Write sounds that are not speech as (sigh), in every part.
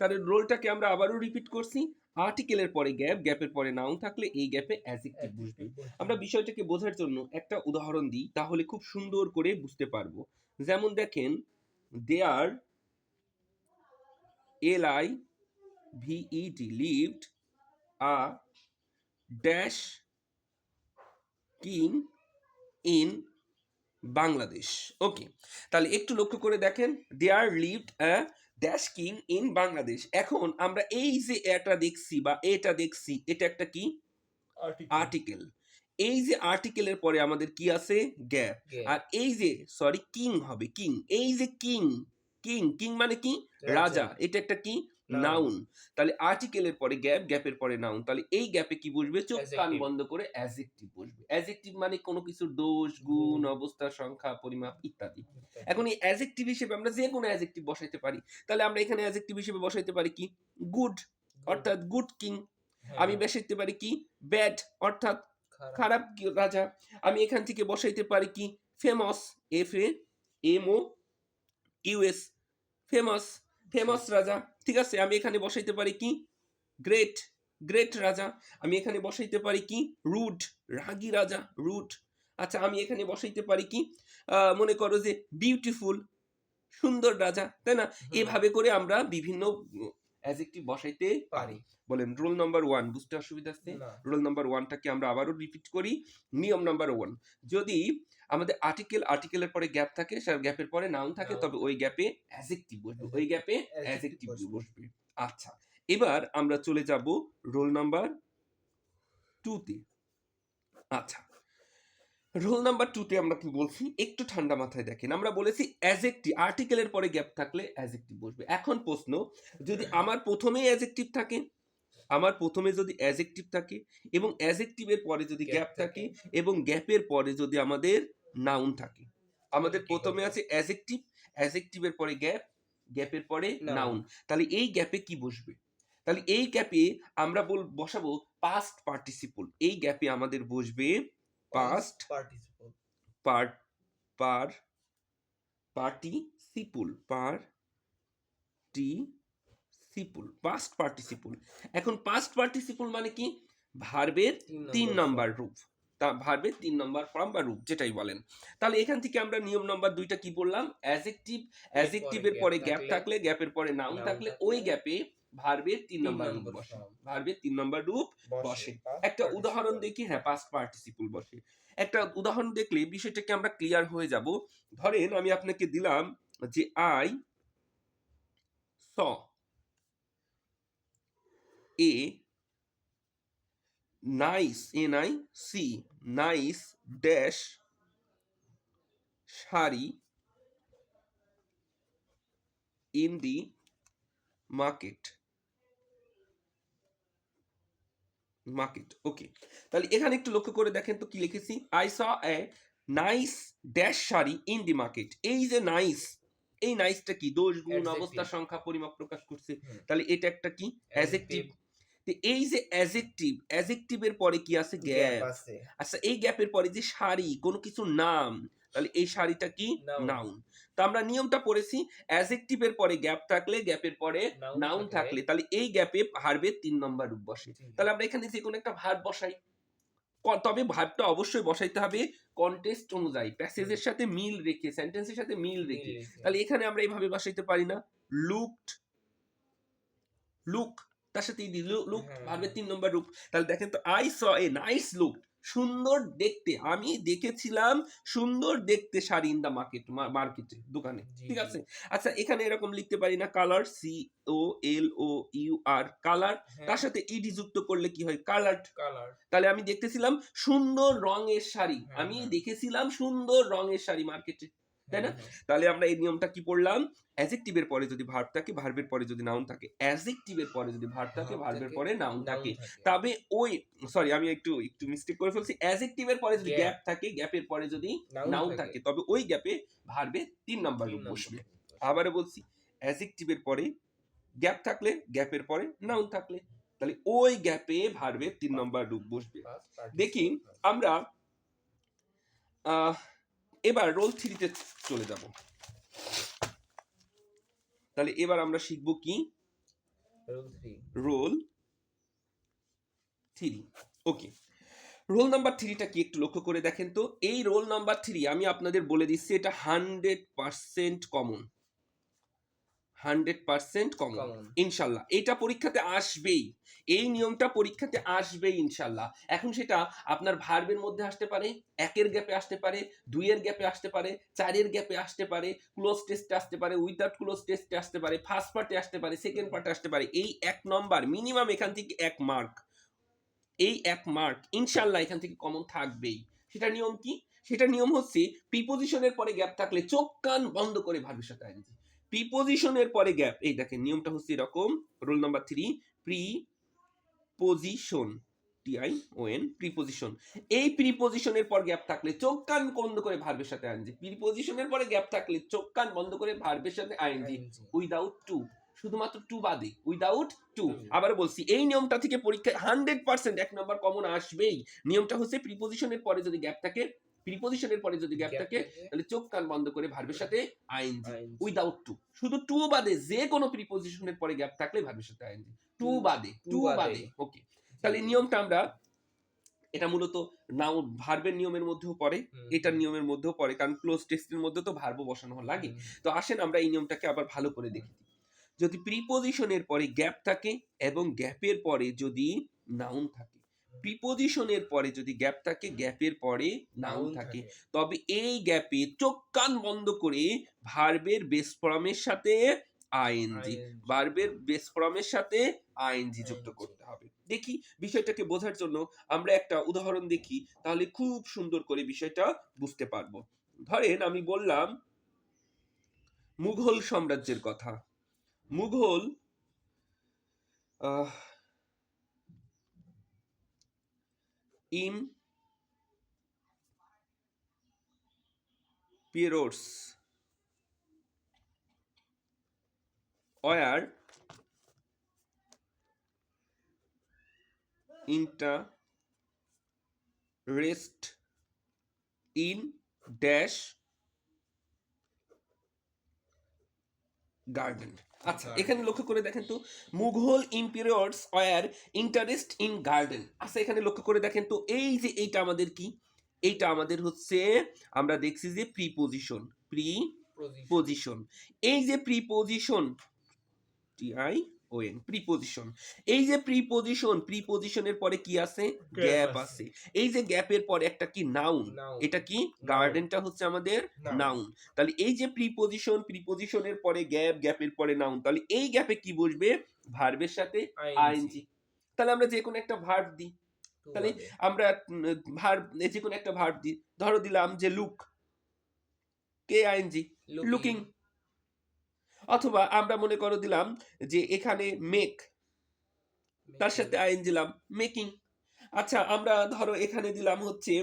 তাহলে রোলটাকে আমরা আবারও রিপিট করছি। আর্টিকেলের পরে গ্যাপ গ্যাপের পরে নাউন থাকলে এই গ্যাপে অ্যাজেক্টিভ বসবে আমরা বিষয়টাকে বোঝার জন্য একটা উদাহরণ দিই তাহলে খুব সুন্দর করে বুঝতে পারব। যেমন দেখেন there L I V E D lived a dash king in Bangladesh okay তাহলে একটু লক্ষ্য করে দেখেন there lived a dash king in Bangladesh. এখন আমরা এই যে এটা দেখছি বা এটা দেখছি এটা একটা কি? আর্টিকেল এই যে আর্টিকেলের পরে আমাদের কি আছে? গ্যাপ আর এই যে সরি কিং হবে কিং এই যে কিং কিং কিং মানে কি? রাজা। এটা একটা কি. নাউন তাহলে আর্টিকেলের পরে গ্যাপ গ্যাপের পরে নাউন তাহলে এই গ্যাপে কি বসবে? চোখ কান বন্ধ করে অ্যাজেক্টিভ বসবে। অ্যাজেক্টিভ মানে কোনো কিছু দোষ গুণ অবস্থা সংখ্যা পরিমাপ ইত্যাদি। এখন এই অ্যাজেক্টিভ হিসেবে আমরা যে কোনো অ্যাজেক্টিভ বসাইতে পারি। তাহলে আমরা এখানে অ্যাজেক্টিভ হিসেবে বসাইতে পারি কি? গুড অর্থাৎ গুড কিং হ্যাঁ, আমি বসাইতে পারি কি? ব্যাড অর্থাৎ খারাপ। রাজা। আমি এখান থেকে বসাইতে পারি কি? Famous F A M O U S famous famous রাজা। ঠিক আছে আমি এখানে বসাইতে পারি কি? গ্রেট গ্রেট রাজা। আমি এখানে বসাইতে পারি কি? রুড রাগি রাজা রুড আচ্ছা আমি এখানে বসাইতে পারি কি? মনে করো যে বিউটিফুল সুন্দর রাজা তাই না? এভাবে করে আমরা বিভিন্ন অ্যাজেক্টিভ বসাইতে পারি। বলেন রোল নাম্বার ওয়ান বুঝতে অসুবিধা আছে? রোল নাম্বার ওয়ানটাকে আমরা আবারও রিপিট করি নিয়ম নাম্বার ওয়ান যদি আমাদের আর্টিকেল আর্টিকেলের পরে গ্যাপ থাকে সে গ্যাপের পরে নাউন থাকে তবে ওই গ্যাপে অ্যাজেক্টিভ বসবে ওই গ্যাপে অ্যাজেক্টিভ বসবে। বসবে। আচ্ছা এবার আমরা চলে যাব রোল নাম্বার টুতে আচ্ছা রোল নাম্বার টুতে আমরা কি বলছি? একটু ঠান্ডা মাথায় দেখেন। আমরা বলেছি অ্যাজেক্টিভ আর্টিকেলের পরে গ্যাপ থাকলে অ্যাজেক্টিভ বসবে। এখন প্রশ্ন যদি আমার প্রথমেই অ্যাজেক্টিভ থাকে আমার প্রথমে যদি অ্যাজেক্টিভ থাকে এবং অ্যাজেক্টিভের পরে যদি গ্যাপ থাকে। এবং গ্যাপের পরে যদি আমাদের নাউন থাকে। আমাদের প্রথমে আছে অ্যাজেক্টিভ অ্যাজেক্টিভের পরে গ্যাপ গ্যাপের পরে নাউন তাহলে এই গ্যাপে কি বসবে? তাহলে এই গ্যাপে আমরা বল বসাবো পাস্ট পার্টিসিপল এই গ্যাপে আমাদের বসবে past participle par par participle participle past participle এখন পাস্ট পার্টিসিপুল মানে কি? ভার্বের তিন নম্বর রূপ। তা ভার্বের তিন নম্বর ফর্ম বা রূপ যেটাই বলেন। তাহলে এখান থেকে আমরা নিয়ম নম্বর দুইটা কি বললাম? অ্যাজেক্টিভ অ্যাজেক্টিভের পরে গ্যাপ থাকলে, গ্যাপের পরে নাউন থাকলে, ওই গ্যাপে ভার্বের তিন নম্বর রূপ বসে। ভার্বের তিন নম্বর রূপ বসে। একটা উদাহরণ দেখি হ্যাঁ পাস্ট পার্টিসিপল বসে। একটা উদাহরণ দেখলে বিষয়টাকে আমরা ক্লিয়ার হয়ে যাব। ধরেন আমি আপনাকে দিলাম যে I saw a nice N I C nice dash sari in the market market okay তাহলে এখানে একটু লক্ষ্য করে দেখেন তো কি লিখেছি? I saw a nice dash sari in the market এই যে নাইস এই নাইসটা কি? দোষ গুণ. অবস্থা সংখ্যা পরিমাপ প্রকাশ করছে। তাহলে এটা একটা কি? অ্যাজেক্টিভ এই যে অ্যাজেক্টিভ অ্যাজেক্টিভের পরে কি আছে? গ্যাপ আচ্ছা এই গ্যাপের পরে যে শাড়ি কোনো কিছু নাম তাহলে এই শাড়িটা কি? নাউন তো আমরা নিয়মটা পড়েছি অ্যাজেক্টিভের পরে গ্যাপ থাকলে গ্যাপের পরে নাউন থাকলে, তাহলে এই গ্যাপে ভার্বের তিন নম্বর রূপ বসে তাহলে আমরা এখানে যে কোনো একটা ভার্ব বসাই। তবে ভার্বটা অবশ্যই বসাইতে হবে কন্টেস্ট অনুযায়ী। প্যাসেজের সাথে মিল রেখে সেন্টেন্সের সাথে মিল রেখে। তাহলে এখানে আমরা এইভাবে বসাইতে পারি না। লুকড লুক তার সাথে লুক হ্যাঁ। ভার্বের তিন নম্বর রূপ। তাহলে দেখেন তো I saw a nice look সুন্দর দেখতে। আমি দেখেছিলাম সুন্দর দেখতে শাড়ি ইন দা মার্কেট মার্কেটে দোকানে। ঠিক আছে? আচ্ছা এখানে এরকম লিখতে পারি না colour C O L O U R colour তার সাথে ইডি যুক্ত করলে কি হয়? কালার কালার তাহলে আমি দেখতেছিলাম সুন্দর রঙের শাড়ি। হ্যাঁ, আমি হ্যাঁ। দেখেছিলাম সুন্দর রঙের শাড়ি মার্কেটে তাই না? তাহলে আমরা এই নিয়মটা কি পড়লাম? অ্যাজেক্টিভের পরে যদি ভার্ব থাকে ভার্বের পরে যদি নাউন থাকে। অ্যাজেক্টিভের পরে যদি ভার্ব থাকে ভার্বের পরে নাউন থাকে। তবে ওই সরি আমি একটু একটু মিস্টেক করে ফেলছি। অ্যাজেক্টিভের পরে যদি গ্যাপ থাকে গ্যাপের পরে যদি নাউন থাকে। তবে ওই গ্যাপে ভার্বে তিন নাম্বার রূপ বসবে। বসবে। আবারও বলছি অ্যাজেক্টিভের পরে গ্যাপ থাকলে গ্যাপের পরে নাউন থাকলে। তাহলে ওই গ্যাপে ভার্বের তিন নম্বর রূপ বসবে। দেখি আমরা আহ, এবার রোল থ্রিতে চলে যাব। তাহলে এবার আমরা শিখব কি? Rule three roll three okay roll number থ্রিটা কি একটু লক্ষ্য করে দেখেন তো? এই রোল নাম্বার থ্রি আমি আপনাদের বলে দিচ্ছি এটা hundred percent common hundred percent common ইনশাল্লাহ। এটা পরীক্ষাতে আসবেই। এই নিয়মটা পরীক্ষাতে আসবেই ইনশাল্লাহ। এখন সেটা আপনার ভার্বের মধ্যে আসতে পারে একের গ্যাপে আসতে পারে দুইয়ের গ্যাপে আসতে পারে চারের গ্যাপে আসতে পারে ক্লোজ টেস্টে আসতে পারে উইদাউট ক্লোজ টেস্টে আসতে পারে ফার্স্ট পার্টে আসতে পারে সেকেন্ড পার্টে আসতে পারে। এই এক নম্বর মিনিমাম এখান থেকে এক মার্ক এই এক মার্ক ইনশাল্লাহ এখান থেকে কমন থাকবেই। সেটা নিয়ম কি? সেটা নিয়ম হচ্ছে প্রিপোজিশনের পরে গ্যাপ থাকলে চোখ কান বন্ধ করে ভার্বের সাথে আইনজি প্রিপোজিশনের পরে গ্যাপ এই দেখেন নিয়মটা হচ্ছে এরকম। Roll number three preposition T I O N preposition এই প্রিপোজিশনের পর গ্যাপ থাকলে চোখ কান বন্ধ করে ভার্বের সাথে আইনজি প্রিপোজিশনের পরে গ্যাপ থাকলে চোখ কান বন্ধ করে ভার্বের সাথে উইদাউট টু শুধুমাত্র টু বাদে। উইদাউট টু আবার বলছি এই নিয়মটা থেকে পরীক্ষায় হান্ড্রেড পার্সেন্ট এক নম্বর কমন আসবেই। নিয়মটা হচ্ছে প্রিপোজিশনের পরে যদি গ্যাপ থাকে প্রিপোজিশনের পরে যদি গ্যাপ থাকে তাহলে চোখ কান বন্ধ করে ভার্বের সাথে I N G without to শুধু টু বাদে যে কোনো প্রিপোজিশনের পরে গ্যাপ থাকলে ভার্বের সাথে আইনজি টু বাদে টু বাদে। বাদে ওকে তাহলে নিয়মটা আমরা এটা মূলত নাও ভার্বের নিয়মের মধ্যেও পড়ে এটার নিয়মের মধ্যেও পড়ে কারণ ক্লোজ টেক্সটের মধ্যে তো ভার্ব বসানো লাগে। তো আসেন আমরা এই নিয়মটাকে আবার ভালো করে দেখি। যদি প্রিপোজিশনের পরে গ্যাপ থাকে এবং গ্যাপের পরে যদি নাউন থাকে প্রিপোজিশনের পরে যদি গ্যাপ থাকে গ্যাপের পরে নাউন থাকে তবে এই গ্যাপে চোখ কান বন্ধ করে ভার্বের বেস ফর্মের সাথে আইএনজি ভার্বের বেস ফর্মের সাথে আইএনজি যুক্ত করতে হবে। দেখি বিষয়টাকে বোঝার জন্য আমরা একটা উদাহরণ দেখি তাহলে খুব সুন্দর করে বিষয়টা বুঝতে পারব। ধরেন আমি বললাম মুঘল সাম্রাজ্যের কথা। Mughal ah, emperors were interest in dash garden আচ্ছা এখানে লক্ষ্য করে দেখেন তো Mughal emperors were interest in garden. আচ্ছা এখানে লক্ষ্য করে দেখেন তো এই যে এইটা আমাদের কি? এইটা আমাদের হচ্ছে আমরা দেখছি যে প্রিপোজিশন প্রি পজিশন এই যে preposition T I O N preposition এই যে প্রিপোজিশন প্রিপোজিশনের পরে কি আছে? গ্যাপ আছে। এই যে গ্যাপের পরে একটা কি? নাউন এটা কি? গার্ডেনটা হচ্ছে আমাদের নাউন তাহলে এই যে প্রিপোজিশন প্রিপোজিশনের পরে গ্যাপ গ্যাপের পরে নাউন তাহলে এই গ্যাপে কি বসবে? ভার্বের সাথে আইএনজি তাহলে আমরা যে কোনো একটা ভার্ব দিই। তাহলে আমরা ভার্ব যে কোনো একটা ভার্ব দিই। ধরো দিলাম যে লুক কে আইএনজি লুকিং অথবা আমরা মনে করো দিলাম যে এখানে মেক তার সাথে আইন দিলাম মেকিং আচ্ছা আমরা ধরো এখানে দিলাম হচ্ছে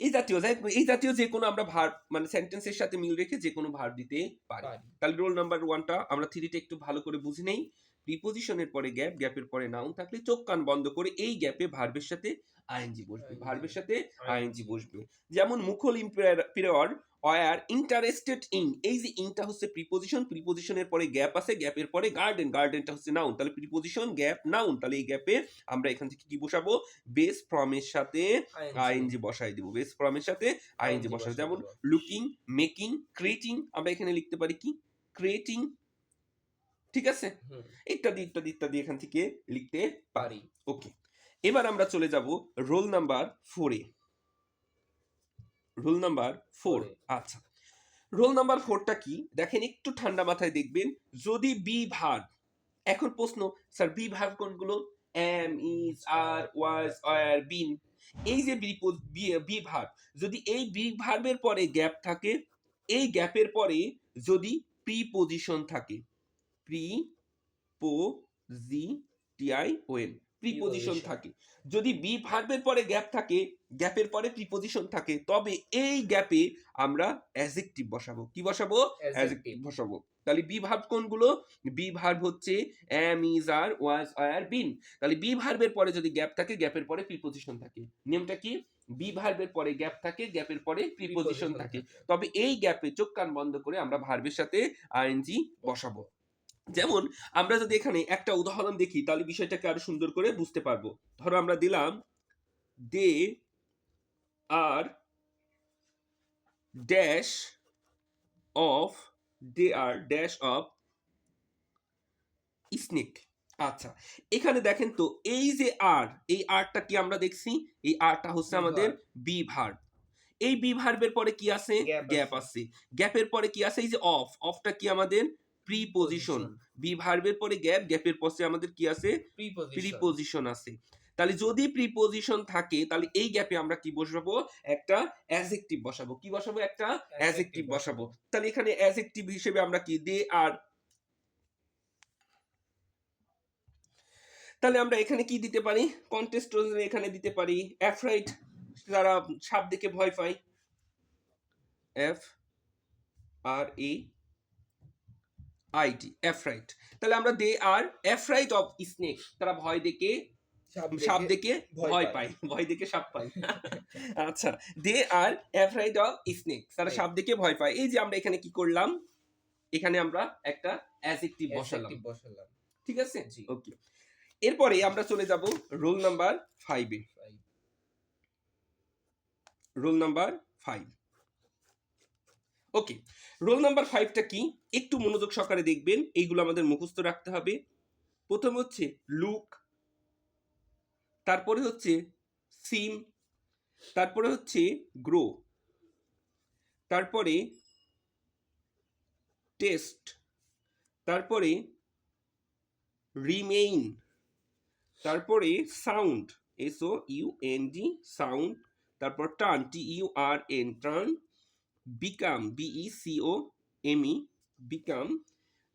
এই জাতীয় এই জাতীয় যে কোনো আমরা ভার মানে সেন্টেন্সের সাথে মিল রেখে যে কোনো ভার দিতে পারি। তাহলে রোল নাম্বার ওয়ানটা আমরা থ্রিটা একটু ভালো করে বুঝে নেই। প্রিপোজিশনের পরে গ্যাপ গ্যাপের পরে নাউন থাকলে চোখ কান বন্ধ করে এই গ্যাপে ভার্বের সাথে আইএনজি বসবে ভার্বের সাথে আইএনজি বসবে। যেমন Mughal emperor were interested in এই যে ইনটা হচ্ছে প্রিপোজিশন প্রিপোজিশনের পরে গ্যাপ আছে গ্যাপের পরে গার্ডেন গার্ডেনটা হচ্ছে নাউন তাহলে প্রিপোজিশন গ্যাপ নাউন তাহলে এই গ্যাপে আমরা এখান থেকে কি বসাবো? বেস ফর্মের সাথে আইএনজি বসাই দিব বেস ফর্মের সাথে আইএনজি বসাই যেমন লুকিং মেকিং ক্রিয়েটিং আমরা এখানে লিখতে পারি কি? ক্রিয়েটিং ঠিক আছে? ইত্যাদি ইত্যাদি ইত্যাদি এখান থেকে লিখতে পারি। ওকে এবার আমরা চলে যাব রোল নাম্বার ফোরে রোল নাম্বার ফোর আচ্ছা। রোল নাম্বার ফোরটা কি? দেখেন একটু ঠান্ডা মাথায় দেখবেন। যদি বি ভার্ব এখন প্রশ্ন স্যার বি ভার্ব কোনগুলো? Am is are was are been এই যে বি ভার্ব যদি এই বি ভার্বের পরে গ্যাপ থাকে এই গ্যাপের পরে যদি প্রিপোজিশন থাকে প্রি পো জি টিআই ওয়েন প্রিপোজিশন. থাকে। যদি বি ভার্বের পরে গ্যাপ থাকে গ্যাপের পরে প্রিপোজিশন থাকে তবে এই গ্যাপে আমরা অ্যাজেক্টিভ বসাবো। কি বসাবো? অ্যাজেক্টিভ বসাবো। তাহলে বি ভার্ব কোনগুলো? বি ভার্ব হচ্ছে am is are was are been তাহলে বি ভার্বের পরে যদি গ্যাপ থাকে গ্যাপের পরে প্রিপোজিশন থাকে। নিয়মটা কি? বি ভার্বের পরে গ্যাপ থাকে গ্যাপের পরে প্রিপোজিশন থাকে। তবে এই গ্যাপে চোখ কান বন্ধ করে আমরা ভার্বের সাথে আইএনজি বসাবো। যেমন আমরা যদি এখানে একটা উদাহরণ দেখি তাহলে বিষয়টাকে আরও সুন্দর করে বুঝতে পারব। ধরো আমরা দিলাম they are dash of they are dash of snake. আচ্ছা এখানে দেখেন তো এই যে আর এই আরটা কি আমরা দেখছি? এই আরটা হচ্ছে আমাদের বি ভার্ব। এই বি ভার্বের পরে কি আছে? গ্যাপ আছে। গ্যাপের পরে কি আছে? এই যে অফ অফটা কি আমাদের? প্রিপোজিশন বি ভার্বের পরে গ্যাপ গ্যাপের পরে আমাদের কি আছে? প্রিপোজিশন আছে। তাহলে যদি প্রিপোজিশন থাকে তাহলে এই গ্যাপে আমরা কি বসাবো? একটা অ্যাজেক্টিভ বসাবো। কি বসাবো? একটা অ্যাজেক্টিভ বসাবো। তাহলে এখানে অ্যাজেক্টিভ হিসেবে আমরা কি দে আর তাহলে আমরা এখানে কি দিতে পারি? কন্টেস্ট এখানে দিতে পারি। অ্যাফ্রাইট যারা সাপ দেখে ভয় পায়। এফ আর এ আইটি অ্যাফ্রাইট তাহলে আমরা দে আর অ্যাফ্রাইট অফ স্নেক তারা ভয় দেখে সাপ দেখে ভয় পায়। ভয় দেখে সাপ পায়। (laughs) আচ্ছা they are afraid of snake তারা সাপ দেখে ভয় পায়। এই যে আমরা এখানে কি করলাম? এখানে আমরা একটা অ্যাজেক্টিভ বসালাম। বসালাম। ঠিক আছে? ওকে এরপরে আমরা চলে যাব রোল নাম্বার ফাইভে roll number five okay roll number ফাইভটা কি? একটু মনোযোগ সহকারে দেখবেন, এইগুলো আমাদের মুখস্থ রাখতে হবে। প্রথম হচ্ছে লুক তারপরে হচ্ছে সিম তারপরে হচ্ছে গ্রো তারপরে টেস্ট তারপরে রিমেইন তারপরে sound S O U N D sound তারপর turn T U R N turn become B E C O M E become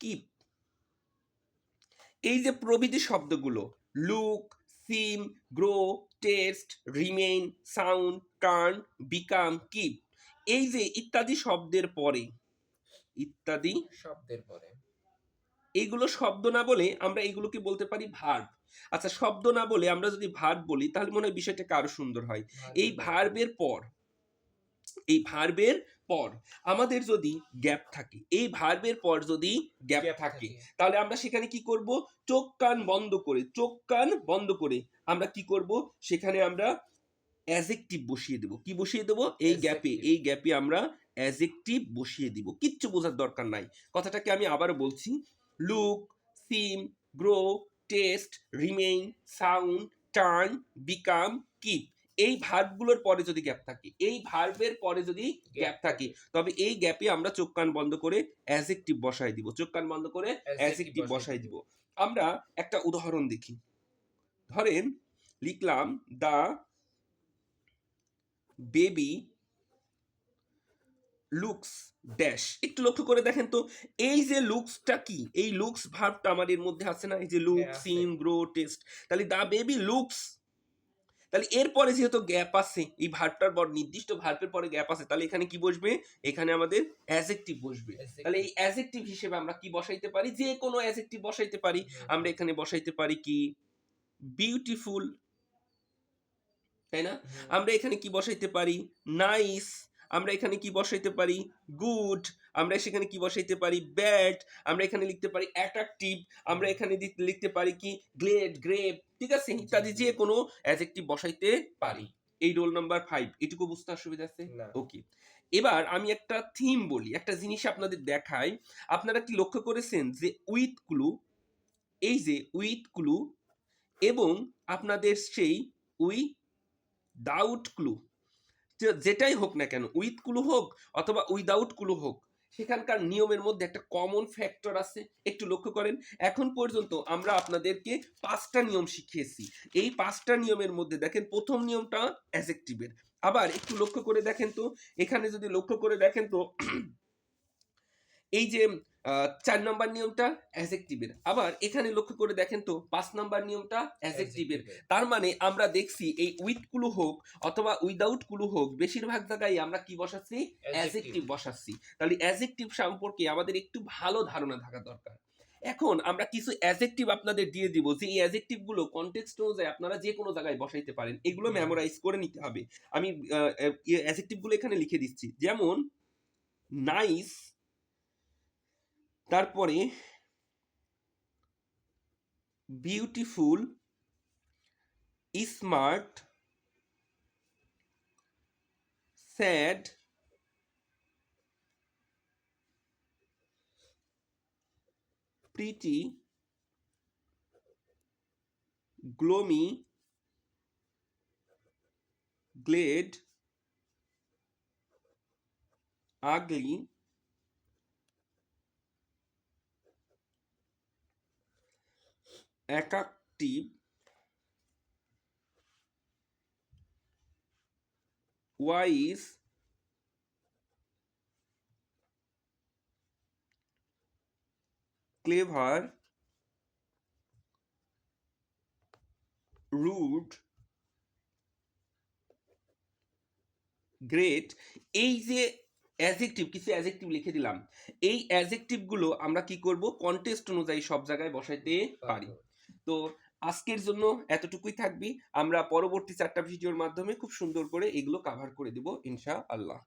keep এই যে প্রভৃতি শব্দগুলো look seem grow taste remain sound turn become keep এই যে ইত্যাদি শব্দের পরে ইত্যাদি শব্দের পরে। এইগুলো শব্দ না বলে আমরা এইগুলোকে বলতে পারি ভার্ব আচ্ছা শব্দ না বলে আমরা যদি ভার্ব বলি তাহলে মনে হয় বিষয়টা আরও সুন্দর হয়। এই ভার্বের পর এই ভার্বের পর আমাদের যদি গ্যাপ থাকে এই ভার্বের পর যদি গ্যাপ থাকে তাহলে আমরা সেখানে কি করব? চোখ কান বন্ধ করে চোখ কান বন্ধ করে আমরা কি করব? সেখানে আমরা অ্যাজেক্টিভ বসিয়ে দেব। কি বসিয়ে দেব? এই গ্যাপে এই গ্যাপে আমরা অ্যাজেক্টিভ বসিয়ে দিব। কিচ্ছু বোঝার দরকার নাই। কথাটাকে আমি আবারও বলছি। Look seem grow taste remain sound turn become keep এই ভার্বগুলোর পরে যদি গ্যাপ থাকে এই ভার্বের পরে যদি গ্যাপ থাকে তবে এই গ্যাপে আমরা চোখ কান বন্ধ করে অ্যাজেক্টিভ বসাই দিব। চোখ কান বন্ধ করে অ্যাজেক্টিভ বসাই দিব। আমরা একটা উদাহরণ দেখি। ধরেন লিখলাম দা বেবি লুকস ড্যাশ একটু লক্ষ্য করে দেখেন তো এই যে লুকসটা কি? এই লুকস ভার্বটা আমার এর মধ্যে আছে না? এই যে লুক সিন গ্রো টেস্ট তাহলে দা বেবি লুকস তাহলে এরপরে যেহেতু গ্যাপ আছে এই ভার্বটার পর নির্দিষ্ট ভার্বের পরে গ্যাপ আছে তাহলে এখানে কি বসবে? এখানে আমাদের অ্যাজেক্টিভ বসবে। তাহলে এই অ্যাজেক্টিভ হিসেবে আমরা কি বসাইতে পারি? যে কোনো অ্যাজেক্টিভ বসাইতে পারি। আমরা এখানে বসাইতে পারি কি? বিউটিফুল তাই না? আমরা এখানে কি বসাইতে পারি? নাইস আমরা এখানে কি বসাইতে পারি? গুড আমরা সেখানে কি বসাইতে পারি? ব্যাড আমরা এখানে লিখতে পারি অ্যাট্রাকটিভ আমরা এখানে লিখতে পারি কি? গ্লেড গ্রেপ ঠিক আছে? ইত্যাদি যে কোনো অ্যাজেক্টিভ বসাইতে পারি। এই রোল নাম্বার ফাইভ এটুকু বুঝতে অসুবিধা আছে? ওকে এবার আমি একটা থিম বলি। একটা জিনিস আপনাদের দেখাই। আপনারা কি লক্ষ্য করেছেন যে উইথ ক্লু এই যে উইথ ক্লু এবং আপনাদের সেই উই ডাউট ক্লু যেটাই হোক না কেন উইথ কুলু হোক অথবা উইদাউট কুলু হোক, সেখানকার নিয়মের মধ্যে একটা কমন ফ্যাক্টর আছে। একটু লক্ষ্য করেন, এখন পর্যন্ত আমরা আপনাদেরকে পাঁচটা নিয়ম শিখিয়েছি। এই পাঁচটা নিয়মের মধ্যে দেখেন, প্রথম নিয়মটা অ্যাজেক্টিভের আবার একটু লক্ষ্য করে দেখেন তো, এখানে যদি লক্ষ্য করে দেখেন তো এই যে চার নম্বর নিয়মটা অ্যাজেক্টিভের আবার এখানে লক্ষ্য করে দেখেন তো পাঁচ নম্বর নিয়মটা অ্যাজেক্টিভের তার মানে আমরা দেখছি এই উইথ কুলু হোক অথবা উইদাউট কুলু হোক বেশিরভাগ জায়গায় আমরা কি বসাচ্ছি? অ্যাজেক্টিভ বসাচ্ছি। তাহলে অ্যাজেক্টিভ সম্পর্কে আমাদের একটু ভালো ধারণা থাকা দরকার। এখন আমরা কিছু অ্যাজেক্টিভ আপনাদের দিয়ে দিব যে এই অ্যাজেক্টিভগুলো কন্টেক্সট অনুযায়ী আপনারা যে কোনো জায়গায় বসাইতে পারেন এগুলো মেমোরাইজ করে নিতে হবে। আমি অ্যাজেক্টিভগুলো এখানে লিখে দিচ্ছি। যেমন নাইস তারপরে beautiful smart sad pretty gloomy glad attractive wise clever rude great. এই যে অ্যাজেক্টিভ কিছু অ্যাজেক্টিভ লিখে দিলাম। এই অ্যাজেক্টিভগুলো আমরা কি করব? কন্টেস্ট অনুযায়ী সব জায়গায় বসাইতে পারি। তো আজকের জন্য এতটুকুই থাকবি। আমরা পরবর্তী চারটা ভিডিওর মাধ্যমে খুব সুন্দর করে এগুলো কাভার করে দিব ইনশা আল্লাহ